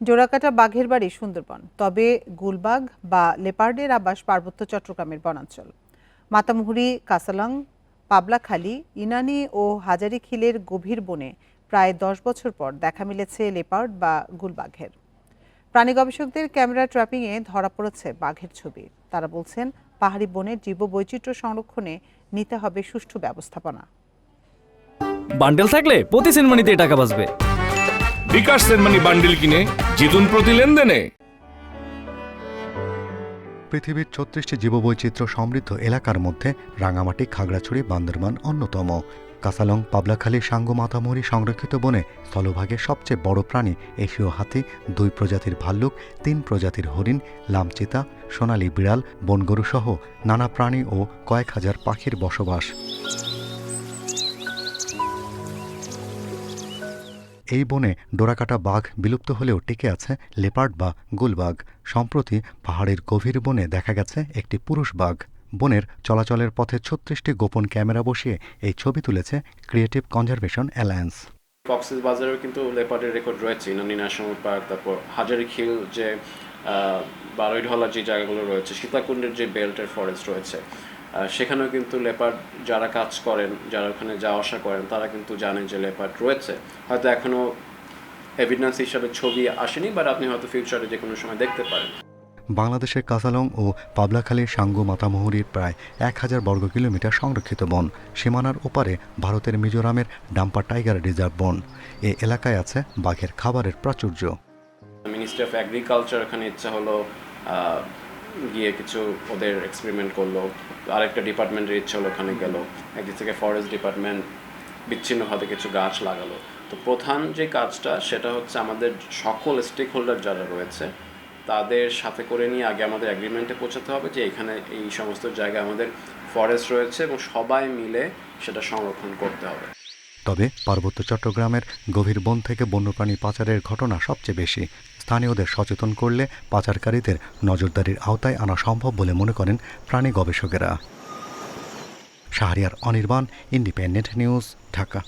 জোড়াকাটা বাঘের বাড়ি সুন্দরবন, তবে গুলবাগ বা লেপার্ডের আবাস পার্বত্য চট্টগ্রামের বনাঞ্চল। মাতামুহুরি, কাসালাং, পাবলাখালী, ইনানি ও হাজারিখিলের গভীর বনে প্রায় দশ বছর পর দেখা মিলেছে লেপার্ড বা গুলবাঘের। প্রাণী গবেষকদের ক্যামেরা ট্র্যাপিংয়ে ধরা পড়েছে বাঘের ছবি। তারা বলছেন, পাহাড়ি বনের জীববৈচিত্র্য সংরক্ষণে নিতে হবে সুষ্ঠু ব্যবস্থাপনা। বান্ডেল থাকলে প্রতি সেনমানিতে টাকা বাঁচবে। বিকাশ বান্ডিল কিনে জিতুন প্রতি লেনদেনে। পৃথিবীর ছত্রিশটি জীববৈচিত্র্য সমৃদ্ধ এলাকার মধ্যে রাঙামাটি, খাগড়াছড়ি, বান্দরবান অন্যতম। কাসালং, পাবলাখালী সাঙ্গু মাতামুহুরি সংরক্ষিত বনে স্থলভাগে সবচেয়ে বড় প্রাণী এশীয় হাতি, দুই প্রজাতির ভাল্লুক, তিন প্রজাতির হরিণ, লামচিতা, সোনালী বিড়াল বনগরু সহ নানা প্রাণী ও কয়েক হাজার পাখির বসবাস। এই বনে ডোরাকাটা বাঘ বিলুপ্ত হলেও টিকে আছে, লেপার্ড বা গুলবাঘ। সম্প্রতি পাহাড়ের গভীর বনে দেখা গেছে একটি পুরুষ বাঘ। বনের চলাচলের পথে ছত্রিশটি গোপন ক্যামেরা বসিয়ে এই ছবি তুলেছে ক্রিয়েটিভ কনজারভেশন অ্যালায়েন্স কক্সেস বাজারেও কিন্তু লেপার্ডের রেকর্ড রয়েছে ইনানি ন্যাশনাল পার্ক তারপর হাজারিখিল যে বারোই ঢলার যে জায়গাগুলো রয়েছে, সীতাকুণ্ডের যে বেল্টের ফরেস্ট রয়েছে সেখানেও কিন্তু লেপার্ড যারা কাজ করেন যারা ওখানে যাওয়া আসা করেন তারা কিন্তু জানেন যে লেপার্ড রয়েছে। হয়তো এখনও এভিডেন্স হিসাবে ছবি আসেনি বাট আপনি হয়তো ফিউচারে যে কোনো সময় দেখতে পারেন। বাংলাদেশের কাসালং ও পাবলাখালীর সাঙ্গু মাতামুহুরির প্রায় এক হাজার বর্গ কিলোমিটার সংরক্ষিত বন। সীমানার ওপারে ভারতের মিজোরামের ডাম্পার টাইগার রিজার্ভ বন। এ এলাকায় আছে বাঘের খাবারের প্রাচুর্য। মিনিস্ট্রি অফ এগ্রিকালচার এখানে ইচ্ছা হলো গিয়ে কিছু ওদের এক্সপেরিমেন্ট করল। আরেকটা ডিপার্টমেন্টের ইচ্ছা হলো ওখানে গেল। একদিক থেকে ফরেস্ট ডিপার্টমেন্ট বিচ্ছিন্নভাবে কিছু গাছ লাগালো। তো প্রধান যে কাজটা, সেটা হচ্ছে আমাদের সকল স্টেক হোল্ডার যারা রয়েছে, তাদের সাথে করে নিয়ে আগে আমাদের অ্যাগ্রিমেন্টে পৌঁছাতে হবে যে এখানে এই সমস্ত জায়গায় আমাদের ফরেস্ট রয়েছে এবং সবাই মিলে সেটা সংরক্ষণ করতে হবে। তবে পার্বত্য চট্টগ্রামের গভীর বন থেকে বন্যপ্রাণী পাচারের ঘটনা সবচেয়ে বেশি। স্থানীয়দের সচেতন করলে পাচারকারীদের নজরদারির আওতায় আনা সম্ভব বলে মনে করেন প্রাণী গবেষকেরা। Shahriar Anirban Independent News Dhaka.